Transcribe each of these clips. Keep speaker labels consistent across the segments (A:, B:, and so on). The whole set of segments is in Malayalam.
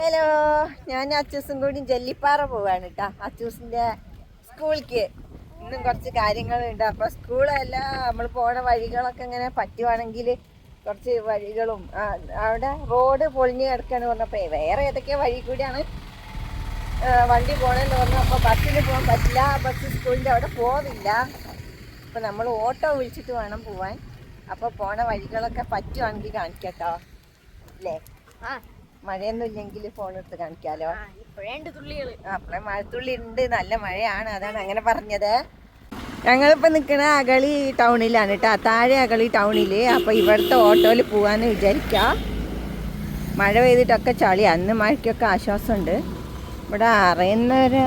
A: ഹലോ ഞാൻ അച്ചൂസും കൂടി ജല്ലിപ്പാറ പോവാണ് കേട്ടോ അച്ചൂസിന്റെ സ്കൂളിലേക്ക് ഇന്നും കുറച്ച് കാര്യങ്ങളുണ്ട്. അപ്പൊ സ്കൂളല്ല നമ്മൾ പോണ വഴികളൊക്കെ ഇങ്ങനെ പറ്റുവാണെങ്കിൽ കുറച്ച് വഴികളും അവിടെ റോഡ് പൊളിഞ്ഞ് കിടക്കാന്ന് പറഞ്ഞപ്പോ വേറെ ഏതൊക്കെ വഴി കൂടിയാണ് വണ്ടി പോണെന്ന് പറഞ്ഞപ്പോൾ ബസ്സിന് പോകാൻ പറ്റില്ല. ബസ് സ്കൂളിന്റെ അവിടെ പോവില്ല അപ്പൊ നമ്മൾ ഓട്ടോ വിളിച്ചിട്ട് വേണം പോവാൻ. അപ്പൊ പോണ വഴികളൊക്കെ പറ്റുവാണെങ്കിൽ കാണിക്കട്ടോ. അല്ലേ?
B: ആ.
A: മഴയൊന്നും ഇല്ലെങ്കിൽ ഫോൺ എടുത്ത് കാണിക്കാലോ? അപ്പഴേ മഴത്തുള്ളി ഉണ്ട്. നല്ല മഴയാണ്. അതാണ് അങ്ങനെ പറഞ്ഞത്. ഞങ്ങളിപ്പോ നിക്കണ അകളി ടൗണിലാണ് കേട്ടോ താഴെ അകളി ടൗണിൽ. അപ്പൊ ഇവിടുത്തെ ഓട്ടോയിൽ പോവാന്ന് വിചാരിക്ക. മഴ പെയ്തിട്ടൊക്കെ ചളി. അന്ന് മഴയ്ക്കൊക്കെ ആശ്വാസമുണ്ട്. ഇവിടെ അറിയുന്നൊരു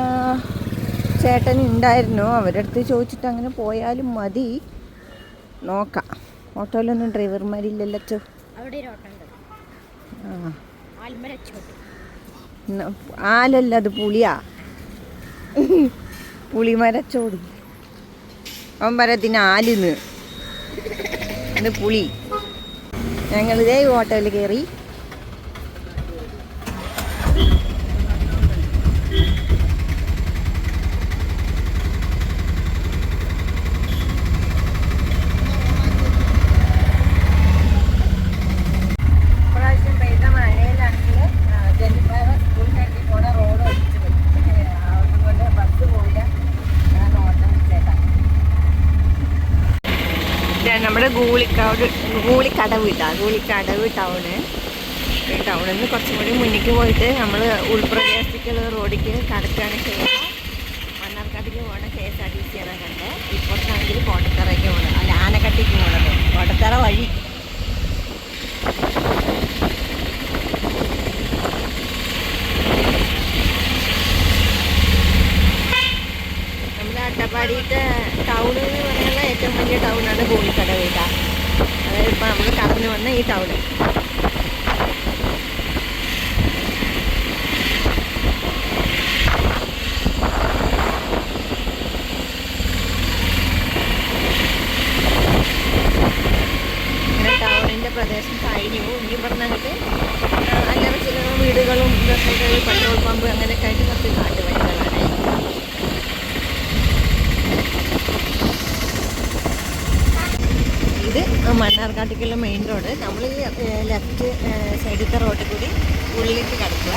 A: ചേട്ടൻ ഉണ്ടായിരുന്നു. അവരുടെ അടുത്ത് ചോദിച്ചിട്ട് അങ്ങനെ പോയാലും മതി. നോക്കാം. ഓട്ടോയിലൊന്നും ഡ്രൈവർമാരില്ലല്ലോ ആ. ആലല്ല അത് പുളിയാ. പുളിമരച്ചോട്. അവൻ പറയത്തിന് ആലിന്ന്. അത് പുളി. ഞങ്ങളിതേ ഓട്ടോയിൽ കയറി ഇപ്രാവശ്യം പെയ്ത മഴയിലാണെങ്കിൽ ജനിപ്പാറ സ്കൂൾ കഴിഞ്ഞ് പോണ റോഡ് ഒഴിച്ചു പോയി അതുകൊണ്ട് ബസ് പോയില്ല ഞാൻ ഓട്ടം വിളിച്ചേട്ടാ നമ്മുടെ ഗൂളിക്കാട് ഗൂളിക്കടവ് ഇട്ടാ ഗൂളിക്കടവ് ടൗണ് ടൗണിൽ നിന്ന് കുറച്ചും കൂടി മുന്നിലേക്ക് പോയിട്ട് നമ്മൾ ഉൾപ്രദേശത്തേക്കുള്ള റോഡിക്ക് കടക്കുകയാണ് ചെയ്യുക മണ്ണാർക്കാട്ടിക്ക് പോകണ K S R T C ആണ് കണ്ടത് ഇപ്പോഴത്താണെങ്കിൽ കോട്ടത്തറയ്ക്ക് പോകണം അല്ല ആനക്കട്ടിക്ക് പോകണത് കോട്ടത്തറ വഴി. നമ്മുടെ അട്ടപ്പാടിയിട്ട് ടൗൺ എന്ന് പറയുന്ന ഏറ്റവും വലിയ ടൗണാണ് ഗോളിക്കട വീട്ടാ ഇപ്പം നമ്മൾ കടന്നു വന്ന ഈ ടൗണ് ഇങ്ങനെ ടൗണിന്റെ പ്രദേശം കഴിഞ്ഞു ഇനി പറഞ്ഞിട്ട് അല്ലറ ചില വീടുകളും ഇതൊക്കെ പെട്രോൾ പമ്പ് അങ്ങനെയൊക്കെ ആയിട്ട് കുറച്ച് നാട്ടുവഴികളാണ് ഇത് മണ്ണാർക്കാട്ടേക്കുള്ള മെയിൻ റോഡ് നമ്മൾ ഈ ലെഫ്റ്റ് സൈഡിലത്തെ റോഡിൽ കൂടി ഉള്ളിലേക്ക് കിടക്കുക.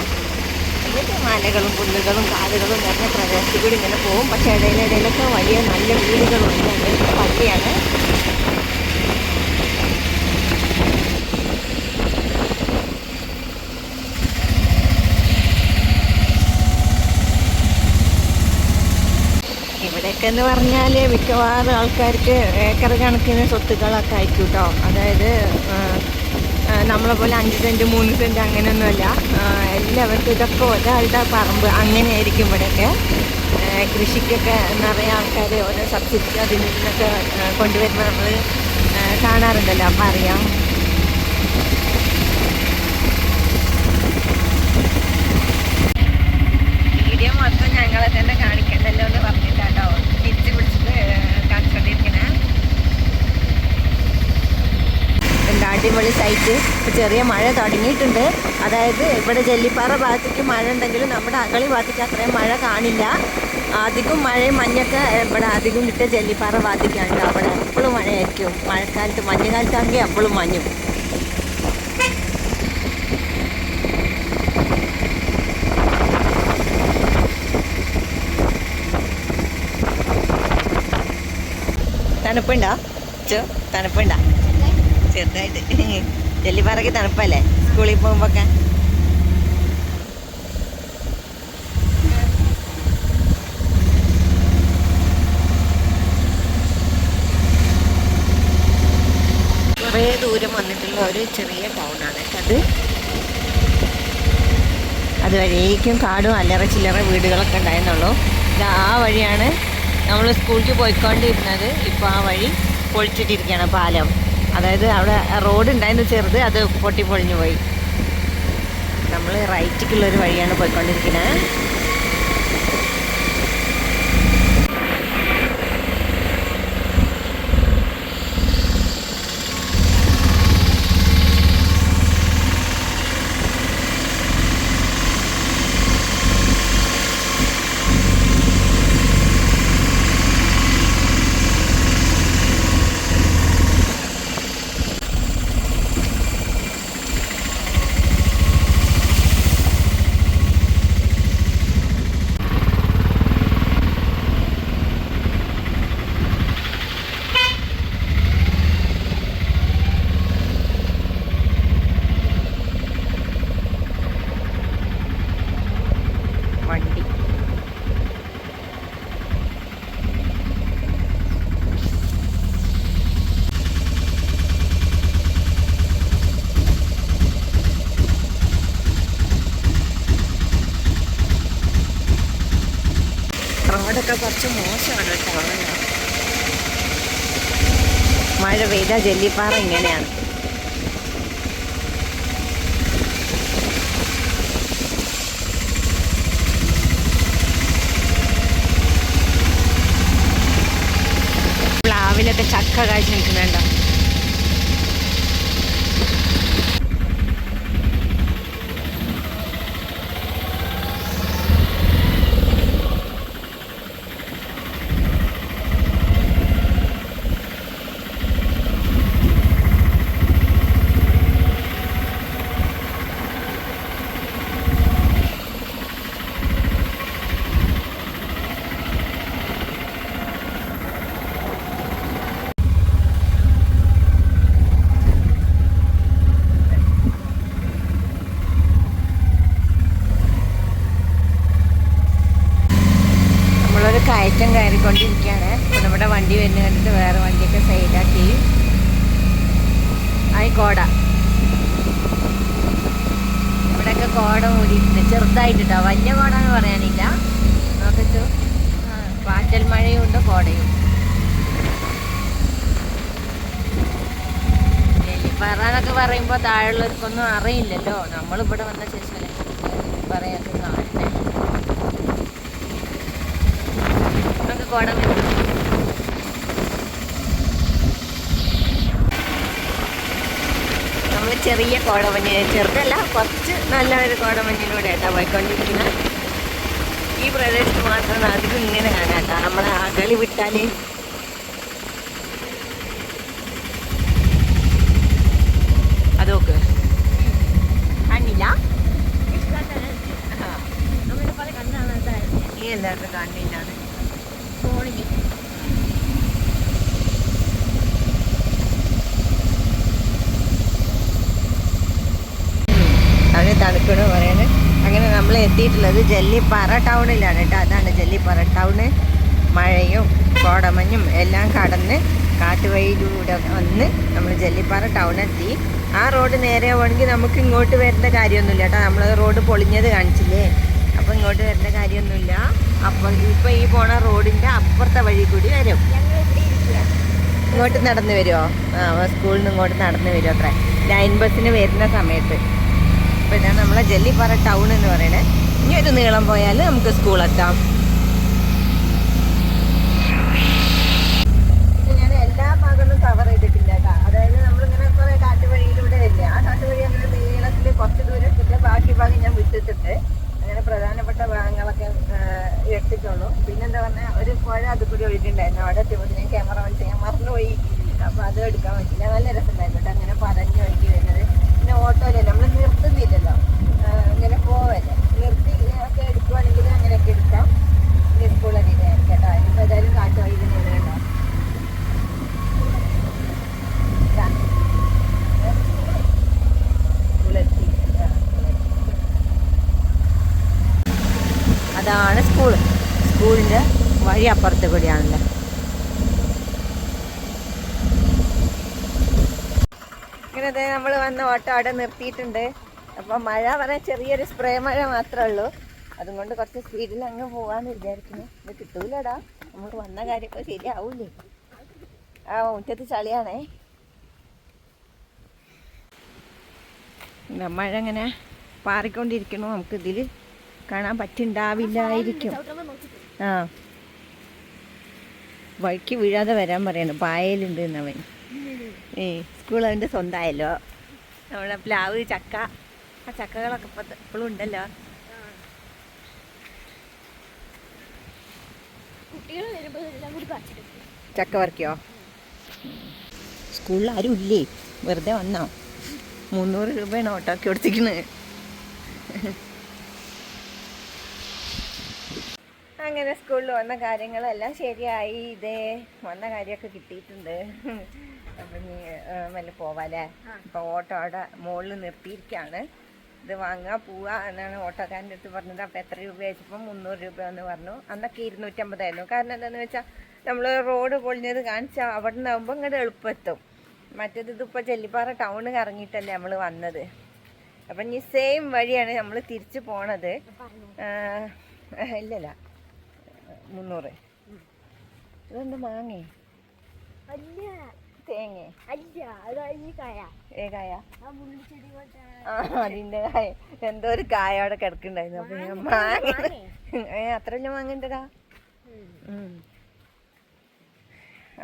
A: എന്നിട്ട് മലകളും പുല്ലുകളും കാടുകളും നിറഞ്ഞ പ്രദേശത്തിൽ കൂടി ഇങ്ങനെ പോകും. പക്ഷേ ഇടയിലിടയിലൊക്കെ വലിയ നല്ല വീടുകളുണ്ട്. പള്ളിയാണ് ഇവിടെയൊക്കെ എന്ന് പറഞ്ഞാൽ മിക്കവാറും ആൾക്കാർക്ക് ഏക്കർ കണക്കിന് സ്വത്തുക്കളൊക്കെ ആയിരിക്കും കേട്ടോ അതായത് നമ്മളെ പോലെ അഞ്ച് സെന്റ് മൂന്ന് സെന്റ് അങ്ങനെയൊന്നുമല്ല. എല്ലാവർക്കും ഇതൊക്കെ ഒരാളുടെ പറമ്പ് അങ്ങനെയായിരിക്കും ഇവിടെയൊക്കെ. കൃഷിക്കൊക്കെ നിറയെ ആൾക്കാർ ഓരോ സബ്സിഡി അതിൽ നിന്നൊക്കെ കൊണ്ടുവരുമ്പോൾ നമ്മൾ കാണാറുണ്ടല്ലോ. അപ്പം അറിയാം വീഡിയോ മൊത്തം ഞങ്ങളെ തന്നെ കാണിക്കണ്ടല്ലോ എന്ന് പറഞ്ഞിട്ടാട്ടോ തിരിച്ചു പിടിച്ചിട്ട് കാണിച്ചോണ്ടിരിക്കണേ എന്താ സൈറ്റ് ചെറിയ മഴ തുടങ്ങിയിട്ടുണ്ട്. അതായത് ഇവിടെ ജെല്ലിപ്പാറ ഭാഗത്തേക്ക് മഴ ഉണ്ടെങ്കിലും നമ്മുടെ അകളി ഭാഗത്തേക്ക് അത്രയും മഴ കാണില്ല. അധികം മഴയും മഞ്ഞൊക്കെ ഇവിടെ അധികം കിട്ടിയ ജെല്ലിപ്പാറ ഭാഗത്തേക്കാണ്. അവിടെ എപ്പോഴും മഴയായിരിക്കും. മഴക്കാലത്ത് മഞ്ഞുകാലത്താണെങ്കിൽ എപ്പോഴും മഞ്ഞും. തണുപ്പുണ്ടോ? ചോ തണുപ്പുണ്ടോ? ചെറുതായിട്ട് ജെല്ലിപ്പാറയ്ക്ക് തണുപ്പല്ലേ? സ്കൂളിൽ പോകുമ്പോഴൊക്കെ കുറേ ദൂരം വന്നിട്ടുള്ള ഒരു ചെറിയ ടൗണാണ് അത്. അതുവരേക്കും കാടും അല്ലറ ചില്ലറ വീടുകളൊക്കെ ഉണ്ടായിരുന്നുള്ളൂ. ആ വഴിയാണ് നമ്മൾ സ്കൂളിൽ പോയിക്കൊണ്ടിരുന്നത്. ഇപ്പോൾ ആ വഴി പൊളിച്ചിട്ടിരിക്കുകയാണ് പാലം. അതായത് അവിടെ റോഡ് ഉണ്ടായിരുന്നു ചെറുത് അത് പൊട്ടി പൊളിഞ്ഞു പോയി. നമ്മൾ റൈറ്റിക്കുള്ളൊരു വഴിയാണ് പോയിക്കൊണ്ടിരിക്കുന്നത് റോഡൊക്കെ കുറച്ച് മോശമാണ് കേട്ടോ മഴ പെയ്ത ജെല്ലിപ്പാറ ഇങ്ങനെയാണ്. പ്ലാവിലൊക്കെ ചക്ക കാഴ്ച നിൽക്കുന്നുണ്ടോ നമ്മളൊരു കയറ്റം കയറിക്കൊണ്ടിരിക്കുകയാണ് അപ്പോൾ നമ്മുടെ വണ്ടി വരുന്ന കണ്ടിട്ട് വേറെ വണ്ടിയൊക്കെ സൈഡാക്കി ആയി കോട ഇവിടെയൊക്കെ കോട മൂടിയിട്ടുണ്ട് ചെറുതായിട്ട് കേട്ടോ വലിയ കോട എന്ന് പറയാനില്ല നോക്കിച്ചു പാറ്റൽ മഴയും ഉണ്ട് കോടയും നെല്ലിപ്പാറ എന്നൊക്കെ പറയുമ്പോൾ താഴെയുള്ളവർക്കൊന്നും അറിയില്ലല്ലോ. നമ്മളിവിടെ വന്ന ശേഷം പറയാത്ത കാണണ്ടേ നമുക്ക് കുടം നമ്മൾ ചെറിയ കോടമഞ്ഞ് ചെറുതല്ല കുറച്ച് നല്ല ഒരു കോടമഞ്ഞിലൂടെ കേട്ടോ പോയിക്കൊണ്ടിരിക്കുന്നത് ഈ പ്രദേശത്ത് മാത്രം അധികം ഇങ്ങനെ കാണാട്ടോ നമ്മളെ അകളി വിട്ടാൽ അതൊക്കെ. കണ്ണില്ല? എല്ലാവർക്കും കണ്ണില്ലാണ് അവന് തണുക്കണ പറയാണ്. അങ്ങനെ നമ്മൾ എത്തിയിട്ടുള്ളത് ജല്ലിപ്പാറ ടൗണിലാണ് കേട്ടോ. അതാണ് ജല്ലിപ്പാറ ടൗണ് മഴയും കോടമഞ്ഞും എല്ലാം കടന്ന് കാട്ടുവഴിയിലൂടെ വന്ന് നമ്മൾ ജല്ലിപ്പാറ ടൗൺ എത്തി. ആ റോഡ് നേരെ പോകണമെങ്കിൽ നമുക്ക് ഇങ്ങോട്ട് വരേണ്ട കാര്യമൊന്നുമില്ല കേട്ടോ. നമ്മൾ റോഡ് പൊളിഞ്ഞത് കാണിച്ചില്ലേ? അപ്പോൾ ഇങ്ങോട്ട് വരേണ്ട കാര്യമൊന്നുമില്ല. അപ്പം ഇപ്പോൾ ഈ പോണ റോഡിന്റെ അപ്പുറത്തെ വഴി കൂടി വരും. ഇങ്ങോട്ട് നടന്ന് വരുമോ ആ സ്കൂളിൽ നിന്ന് ഇങ്ങോട്ട് നടന്ന് വരുമോ അത്ര. ലൈൻ ബസ്സിന് വരുന്ന സമയത്ത്. അപ്പോൾ ഞാൻ നമ്മളെ ജല്ലിപ്പാറ ടൗൺ എന്ന് പറയണേ. ഇനി ഒരു നീളം പോയാൽ നമുക്ക് സ്കൂളെത്താം ഞാൻ എല്ലാ ഭാഗങ്ങളും കവർ ചെയ്തിട്ടില്ല കേട്ടോ അതായത് നമ്മളിങ്ങനെ കുറേ കാട്ടുവഴിയിലൂടെ വരില്ല ആ കാട്ടുവഴി അങ്ങനെ നീളത്തിൽ കുറച്ച് ദൂരം പിന്നെ ബാക്കി ഭാഗം ഞാൻ വിട്ടിട്ടുണ്ട് അങ്ങനെ പ്രധാനപ്പെട്ട ഭാഗങ്ങളൊക്കെ എടുത്തിട്ടുള്ളൂ. പിന്നെന്താ പറഞ്ഞാൽ ഒരു പുഴ അത് കൂടി ഒഴുകിണ്ടായിരുന്നു. അവിടെ ഞാൻ ക്യാമറ വെച്ച് ഞാൻ മറന്നുപോയി. അപ്പോൾ അത് എടുക്കാൻ പറ്റില്ല നല്ല രസമുണ്ടായിരുന്നു കേട്ടോ. അങ്ങനെ പറഞ്ഞു ഒഴുകി വരുന്നത്. പിന്നെ ഓട്ടോയിലല്ല? നമ്മൾ നിർത്തുന്നില്ലല്ലോ. ഇങ്ങനെ പോവല്ലേ? നിർത്തി ഒക്കെ എടുക്കുവാണെങ്കിൽ അങ്ങനെയൊക്കെ എടുക്കാം. ഇനി സ്കൂളിൽ കേട്ടോ ഇനിയിപ്പോൾ ഏതായാലും കാറ്റ് വഴി തന്നെയാണ് കേട്ടോ ഇതാ. സ്കൂളെത്തി ആ, സ്കൂളെത്തി. അതാണ് സ്കൂൾ സ്കൂളിന്റെ വഴി അപ്പുറത്ത് കൂടിയാണല്ലേ ഇങ്ങനെ ദേ നമ്മൾ വന്ന ഓട്ടോ അവിടെ നിർത്തിയിട്ടുണ്ട്. അപ്പം മഴ പറയാൻ ചെറിയൊരു സ്പ്രേ മഴ മാത്രമേ ഉള്ളൂ. അതും കൊണ്ട് കുറച്ച് സ്പീഡിൽ അങ്ങ് പോകാമെന്ന് വിചാരിക്കുന്നു. ഇത് കിട്ടൂലടാ. നമ്മൾ വന്ന കാര്യമൊക്കെ ശരിയാവൂലേ. ആ മുറ്റത്ത് ചളിയാണേ. മഴ അങ്ങനെ പാറിക്കൊണ്ടിരിക്കണു നമുക്കിതിൽ കാണാൻ പറ്റുണ്ടാവില്ലായിരിക്കും ആ. വഴിക്ക് വീഴാതെ വരാൻ പറയണം. പായലുണ്ട് എന്നവൻ. ഏ സ്കൂൾ അവന്റെ സ്വന്തമായല്ലോ. നമ്മളെ പ്ലാവ് ചക്ക. ആ ചക്കകളൊക്കെ ഇപ്പം ഇപ്പോഴും ഉണ്ടല്ലോ.
B: കുട്ടികൾ വരുമ്പോൾ എല്ലാം കൂടി പറിച്ചെടുക്കും
A: ചക്ക വർക്കിയോ സ്കൂളിൽ ആരും ഇല്ലേ? വെറുതെ വന്നോ? മുന്നൂറ് രൂപയാണ് ഓട്ടോക്ക് കൊടുത്തിരിക്കുന്നത് അങ്ങനെ സ്കൂളിൽ വന്ന കാര്യങ്ങളെല്ലാം ശരിയായി. ഇതേ വന്ന കാര്യമൊക്കെ കിട്ടിയിട്ടുണ്ട്. അപ്പം നീ വല്ല പോവാലേ അപ്പം ഓട്ടോ അവിടെ മുകളിൽ നിർത്തിയിരിക്കുകയാണ്. ഇത് വാങ്ങുക പോവുക എന്നാണ് ഓട്ടോക്കാരന്റെ അടുത്ത് പറഞ്ഞത്. അപ്പോൾ എത്ര രൂപ വെച്ചപ്പോൾ മുന്നൂറ് രൂപ എന്ന് പറഞ്ഞു. അന്നൊക്കെ ഇരുന്നൂറ്റമ്പതായിരുന്നു. കാരണം എന്താണെന്ന് വെച്ചാൽ നമ്മൾ റോഡ് പൊളിഞ്ഞത് കാണിച്ചാൽ അവിടെ നിന്നാകുമ്പോൾ ഇങ്ങോട്ട് എളുപ്പമെത്തും മറ്റേത് ഇതിപ്പോൾ ചെല്ലിപ്പാറ ടൗണ് കറങ്ങിയിട്ടല്ലേ നമ്മൾ വന്നത്. അപ്പം ഇനി സെയിം വഴിയാണ് നമ്മൾ തിരിച്ചു പോണത്. ഇല്ലല്ല. മുന്നൂറ്. ഇതെന്ത് മാങ്ങേ?
B: അല്ല.
A: തേങ്ങ?
B: അല്ല അത് ഈ കായ. ഏ പോലത്തെ
A: ആ അതിന്റെ കായ. എന്തോ ഒരു കായ അവിടെ കിടക്കുന്നുണ്ടായിരുന്നു. അപ്പൊ ഞാൻ മാങ്ങ? ഏ അത്ര വലിയ മാങ്ങ ഉണ്ടടാ.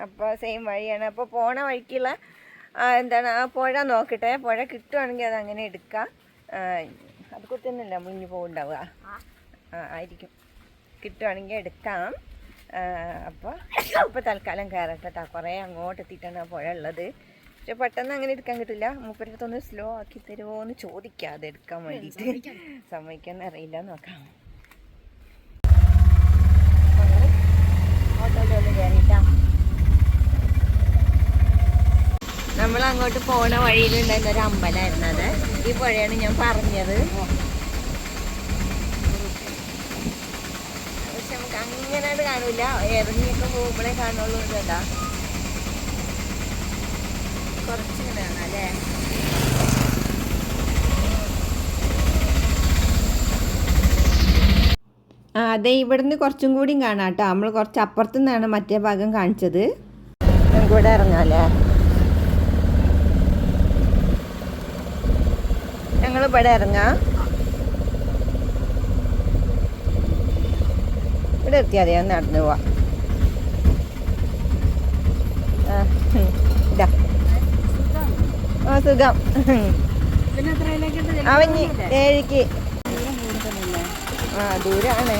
A: അപ്പോൾ സെയിം വഴിയാണ്. അപ്പോൾ പോണ വഴിക്കുള്ള എന്താണ് ആ പുഴ നോക്കട്ടെ. പുഴ കിട്ടുവാണെങ്കിൽ അത് അങ്ങനെ എടുക്കാം അത് കുത്തുന്നില്ല മുഞ്ഞു പോകുണ്ടാവുക
B: ആ.
A: ആ ആയിരിക്കും. കിട്ടുവാണെങ്കിൽ എടുക്കാം. അപ്പോൾ ഇപ്പോൾ തൽക്കാലം കയറട്ടെ കേട്ടോ കുറേ അങ്ങോട്ട് എത്തിയിട്ടാണ് പുഴ ഉള്ളത്. പക്ഷെ പെട്ടെന്ന് അങ്ങനെ എടുക്കാൻ കിട്ടില്ല. മൂപ്പരടുത്തൊന്ന് സ്ലോ ആക്കി തരുമോ എന്ന് ചോദിക്കാം അത് എടുക്കാൻ വേണ്ടിയിട്ട് സമ്മതിക്കാൻ അറിയില്ല നോക്കാം. നമ്മൾ അങ്ങോട്ട് പോണ വഴിയിലുണ്ടായിരുന്ന ഒരു അമ്പലമായിരുന്നു ഈ പുഴയാണ് ഞാൻ പറഞ്ഞത് പക്ഷെ നമുക്ക് അങ്ങനെയായിട്ട് കാണൂല ഇറങ്ങിയൊക്കെ പോകുമ്പോഴേ കാണുള്ളൂ കേട്ടാ കുറച്ചിങ്ങനെ കാണാല്ലേ ആ അതെ ഇവിടുന്ന് കുറച്ചും കൂടിയും കാണാം കേട്ടോ നമ്മൾ കുറച്ച് അപ്പുറത്തു നിന്നാണ് മറ്റേ ഭാഗം കാണിച്ചത്. നമുക്ക് ഇവിടെ ഇറങ്ങാല്ലേ? ഞങ്ങൾ ഇവിടെ ഇറങ്ങാം. ഇവിടെ എത്തിയാൽ മതി ഒന്ന് നടന്നു പോവാം. ആ, ഉം. ഇതാ. ആ സുഖം. അവഞ്ഞ് ഏഴിക്ക്. ആ ദൂരാണ്.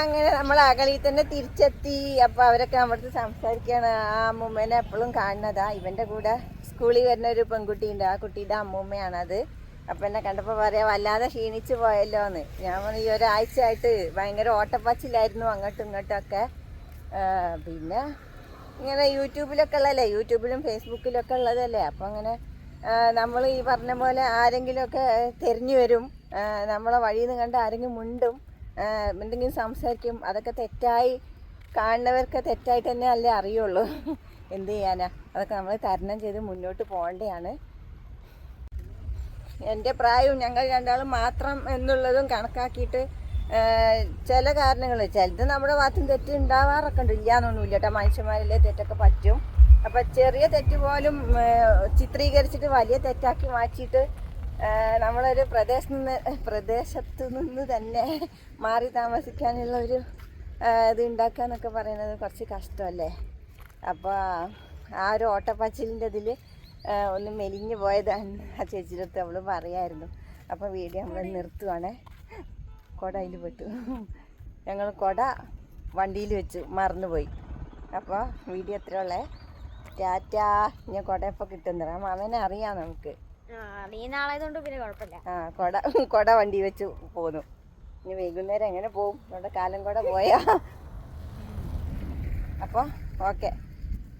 A: അങ്ങനെ നമ്മൾ അകളിൽ തന്നെ തിരിച്ചെത്തി. അപ്പൊ അവരൊക്കെ നമ്മുടെ സംസാരിക്കാണ്. ആ അമ്മൂമ്മേനെ എപ്പോഴും കാണുന്നതാ. ഇവന്റെ കൂടെ സ്കൂളിൽ വരുന്ന ഒരു പെൺകുട്ടിയുണ്ട്. ആ കുട്ടിയുടെ അമ്മൂമ്മയാണത്. അപ്പൊ എന്നെ കണ്ടപ്പോൾ പറയാ വല്ലാതെ ക്ഷീണിച്ചു പോയല്ലോ എന്ന് ഞാൻ ഈ ഒരാഴ്ച ആയിട്ട് ഭയങ്കര ഓട്ടപ്പാച്ചിലായിരുന്നു അങ്ങോട്ടും ഇങ്ങോട്ടും ഒക്കെ. ആ, പിന്നെ ഇങ്ങനെ യൂട്യൂബിലൊക്കെ ഉള്ളതല്ലേ യൂട്യൂബിലും ഫേസ്ബുക്കിലൊക്കെ ഉള്ളതല്ലേ. അപ്പോൾ അങ്ങനെ നമ്മൾ ഈ പറഞ്ഞ പോലെ ആരെങ്കിലുമൊക്കെ തിരിഞ്ഞു വരും നമ്മളെ വഴിയിൽ നിന്ന് കണ്ട് ആരെങ്കിലും മുണ്ടും എന്തെങ്കിലും സംസാരിക്കും. അതൊക്കെ തെറ്റായി കാണുന്നവർക്ക് തെറ്റായിട്ട് തന്നെ അല്ലേ അറിയുള്ളൂ. എന്ത് ചെയ്യാനാ? അതൊക്കെ നമ്മൾ തരണം ചെയ്ത് മുന്നോട്ട് പോകേണ്ടതാണ്. എന്റെ പ്രായവും ഞങ്ങൾ രണ്ടാളും മാത്രം എന്നുള്ളതും കണക്കാക്കിയിട്ട് ചില കാരണങ്ങൾ. ചിലത് നമ്മുടെ ഭാഗത്തും തെറ്റ് ഉണ്ടാവാറൊക്കെ ഉണ്ട്. ഇല്ലാന്നൊന്നുമില്ല കേട്ടോ. മനുഷ്യന്മാരിലെ തെറ്റൊക്കെ പറ്റും. അപ്പം ചെറിയ തെറ്റ് പോലും ചിത്രീകരിച്ചിട്ട് വലിയ തെറ്റാക്കി മാറ്റിയിട്ട് നമ്മളൊരു പ്രദേശത്ത് നിന്ന് പ്രദേശത്തു നിന്ന് തന്നെ മാറി താമസിക്കാനുള്ള ഒരു ഇത് ഉണ്ടാക്കുക എന്നൊക്കെ പറയുന്നത് കുറച്ച് കഷ്ടമല്ലേ? അപ്പോൾ ആ ഒരു ഓട്ടപ്പാച്ചിലിന്റെ ഇതിൽ ഒന്ന് മെലിഞ്ഞു പോയതാണ്. ആ ചേച്ചിയുടെ അടുത്ത് അവൾ പറയായിരുന്നു. അപ്പോൾ വീഡിയോ നമ്മൾ നിർത്തുവാണേ. കുട അതിൽ പെട്ടു. ഞങ്ങൾ കുട വണ്ടിയിൽ വെച്ചു. മറന്നുപോയി. അപ്പോൾ വീഡിയോ എത്ര ഉള്ളേ? ടാറ്റാ. ഞാൻ കുട ഇപ്പോൾ കിട്ടുന്നത് മാമനെ അറിയാം നമുക്ക്.
B: ആ
A: കുട കുട വണ്ടി വെച്ച് പോന്നു. ഇനി വൈകുന്നേരം എങ്ങനെ പോകും നമ്മുടെ കാലം കൂടെ പോയാ. അപ്പോൾ ഓക്കെ.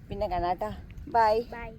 A: പിന്നെ കാണാട്ടോ ബൈ.
B: ബൈ.